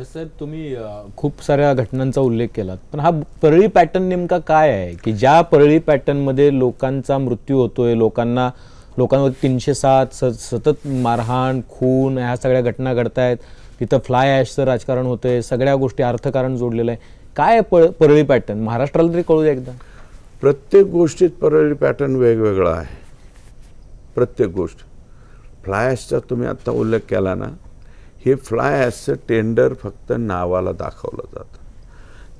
जसं तुम्ही खूप साऱ्या घटनांचा उल्लेख केलात पण हा परळी पॅटर्न नेमका काय आहे? की ज्या परळी पॅटर्नमध्ये लोकांचा मृत्यू होतोय लोकांना लोकांवर तीनशे सात स सतत मारहाण खून ह्या सगळ्या घटना घडतायत तिथं फ्लाय ॲशचं राजकारण होतंय सगळ्या गोष्टी अर्थकारण जोडलेलं आहे. काय आहे परळी पॅटर्न महाराष्ट्राला तरी कळू द्या एकदा. प्रत्येक गोष्टीत परळी पॅटर्न वेगवेगळा आहे. प्रत्येक गोष्ट. फ्लाय ॲशचा तुम्ही आत्ता उल्लेख केला ना हे फ्लाय ॲशचं टेंडर फक्त नावाला दाखवलं जातं.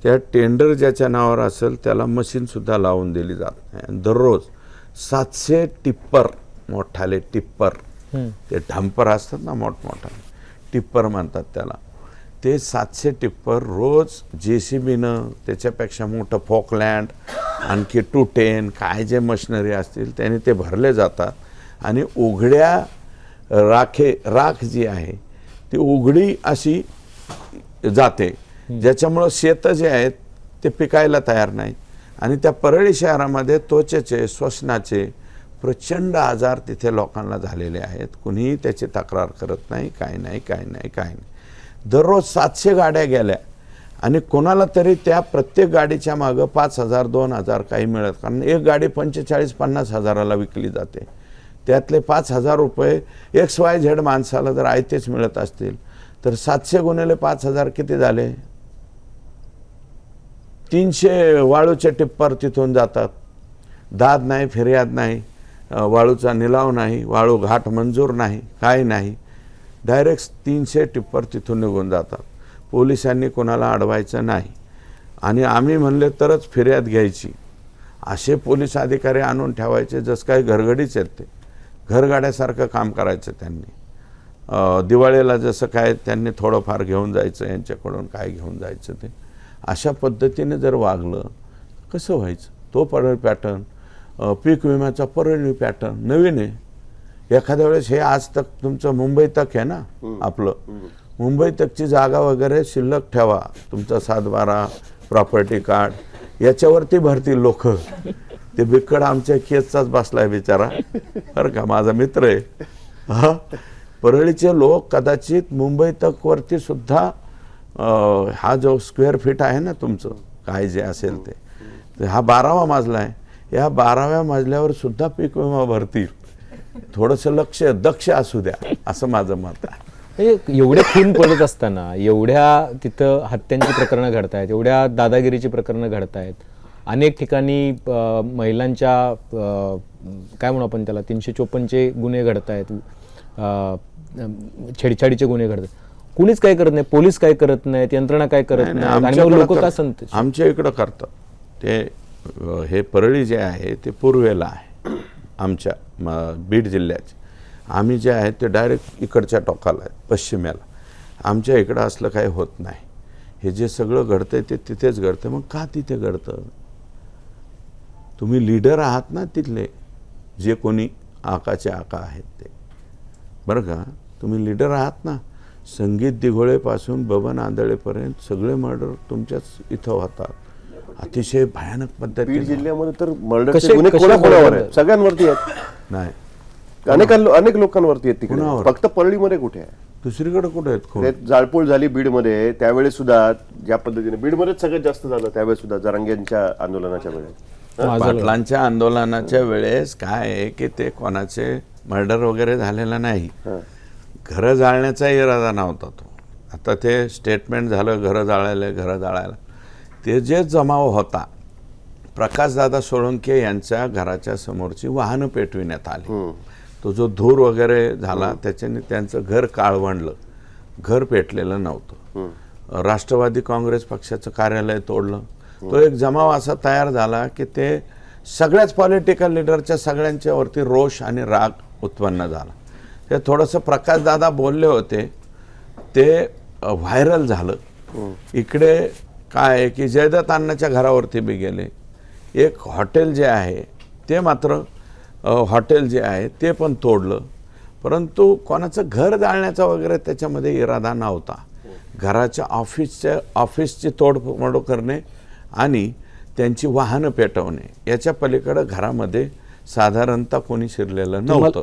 त्या टेंडर ज्याच्या नावावर असेल त्याला मशीनसुद्धा लावून दिली जात नाही. आणि दररोज सातशे टिप्पर मोठाले टिप्पर ते डंपर असतात ना मोठमोठाले टिप्पर म्हणतात त्याला. ते सातशे टिप्पर रोज जे सी बीनं त्याच्यापेक्षा मोठं फोकलँड आणखी टू टेन काय जे मशिनरी असतील त्याने ते भरले जातात. आणि उघड्या राखे राख जी आहे ती उघडी अशी जाते. ज्याच्यामुळं शेतं जे आहेत ते पिकायला तयार नाही आणि त्या परळी शहरामध्ये त्वचेचे श्वसनाचे प्रचंड आजार तिथे लोकांना झालेले आहेत. कुणीही त्याची तक्रार करत नाही काय नाही काय नाही काय नाही. दररोज सातशे गाड्या गेल्या. आणि कोणाला तरी त्या प्रत्येक गाडीच्या मागं पाच हजार दोन हजार काही मिळत. कारण एक गाडी पंचेचाळीस पन्नास हजाराला विकली जाते. त्यातले पाच हजार रुपये एक्स वाय झेड माणसाला जर आयतेच मिळत असतील तर सातशे गुणिले पाच हजार किती झाले? तीनशे वाळूचे टिप्पर तिथून जातात. दाद नाही फिर्याद नाही वाळूचा निलाव नाही वाळू घाट मंजूर नाही काय नाही. डायरेक्ट तीनशे टिप्पर तिथून निघून जातात. पोलिसांनी कोणाला अडवायचं नाही. आणि आम्ही म्हणले तरच फिर्याद घ्यायची. असे पोलीस अधिकारी आणून ठेवायचे जसं काही घरगडीच येते ते. घरगाड्यासारखं काम करायचं त्यांनी. दिवाळीला जसं काय त्यांनी थोडंफार घेऊन जायचं यांच्याकडून काय घेऊन जायचं ते. अशा पद्धतीने जर वागलं कसं व्हायचं? तो परळ पॅटर्न पीक विम्याचा परळणी पॅटर्न नवीन आहे. एखाद्या वेळेस हे आज तक तुमचं मुंबई तक आहे ना आपलं. मुंबई तकची जागा वगैरे शिल्लक ठेवा. तुमचा सातबारा प्रॉपर्टी कार्ड याच्यावरती भरतील लोक. ते बिकड आमच्या केसचाच बसलाय बिचारा. बरं का माझा मित्र आहे. हा? परळीचे लोक कदाचित मुंबई तक वरती सुद्धा हा जो स्क्वेअर फीट आहे ना तुमचं काय जे असेल ते हा बारावा मजला आहे. या बाराव्या मजल्यावर सुद्धा पीक विमा भरतील. थोडंसं लक्ष दक्ष असू द्या असं माझं मत आहे. एवढ्या एवढे खून पडत असताना एवढ्या तिथं हत्यांची प्रकरणं घडतायत एवढ्या दादागिरीची प्रकरणं घडतायत अनेक ठिकाणी महिलांच्या काय म्हणू आपण त्याला तीनशे चोपन्नचे गुन्हे घडतायत अ, छेडछाडीचे गुन्हे घडतात कुणीच काय करत नाही पोलीस काय करत नाहीत यंत्रणा काय करत नाही, लोक का संत आमच्या इकडं करतात. ते हे परळी जे आहे ते पूर्वेला आहे आमच्या बीड जिल्ह्याचे. आम्ही जे आहे ते डायरेक्ट इकडच्या टोकाला आहे पश्चिमेला. आमच्या इकडं असलं काही होत नाही. हे जे सगळं घडतंय ते तिथेच घडतं मग का तिथे घडतं? तुम्ही लीडर आहात ना तिथले. जे कोणी आकाचे आका आहेत ते. बरं का? तुम्ही लीडर आहात ना. संगीत दिघोळेपासून बबन आंधळेपर्यंत सगळे मर्डर तुमच्याच इथं होतात. अतिशय भयानक बीड पद्धतीने जिल्ह्यामध्ये तर कोणाकोणावर मर्डर? आहेत? सगळ्यांवरती आहेत. नाही. अनेक अनेक लोकांवरती आहेत तिकडे. कोणावर? फक्त परळीमध्ये कुठे आहे? दुसरीकडे कुठे आहेत जाळपोळ झाली बीडमध्ये. त्यावेळेस सुद्धा ज्या पद्धतीने बीडमध्येच सगळ्यात जास्त झालं त्यावेळेस सुद्धा जरांग्यांच्या आंदोलनाच्या वेळेस. पाटलांच्या आंदोलनाच्या वेळेस काय आहे की ते कोणाचे मर्डर वगैरे झालेलं नाही. घरं जाळण्याचा इरादा नव्हता तो. आता ते स्टेटमेंट झालं घरं जाळायला घरं जाळायला. ते जे जमाव होता प्रकाशदादा सोळंके यांच्या घराच्या समोरची वाहनं पेटविण्यात आली. तो जो धूर वगैरे झाला त्याच्याने त्यांचं घर काळवंडलं. घर पेटलेलं नव्हतं. राष्ट्रवादी काँग्रेस पक्षाचं कार्यालय तोडलं. तो एक जमाव असा तयार झाला की ते सगळ्याच पॉलिटिकल लिडरच्या सगळ्यांच्या वरती रोष आणि राग उत्पन्न झाला. ते थोडंसं प्रकाशदादा बोलले होते ते व्हायरल झालं. इकडे काय आहे की जयदत्त अण्णाच्या घरावरती बी गेले. एक हॉटेल जे आहे ते मात्र हॉटेल जे आहे ते पण तोडलं. परंतु कोणाचं घर जाळण्याचा वगैरे त्याच्यामध्ये इरादा नव्हता. घराच्या ऑफिसच्या ऑफिसची तोडमोड करणे आणि त्यांची वाहनं पेटवणे. याच्या पलीकडं घरामध्ये साधारणतः कोणी शिरलेलं नव्हतं.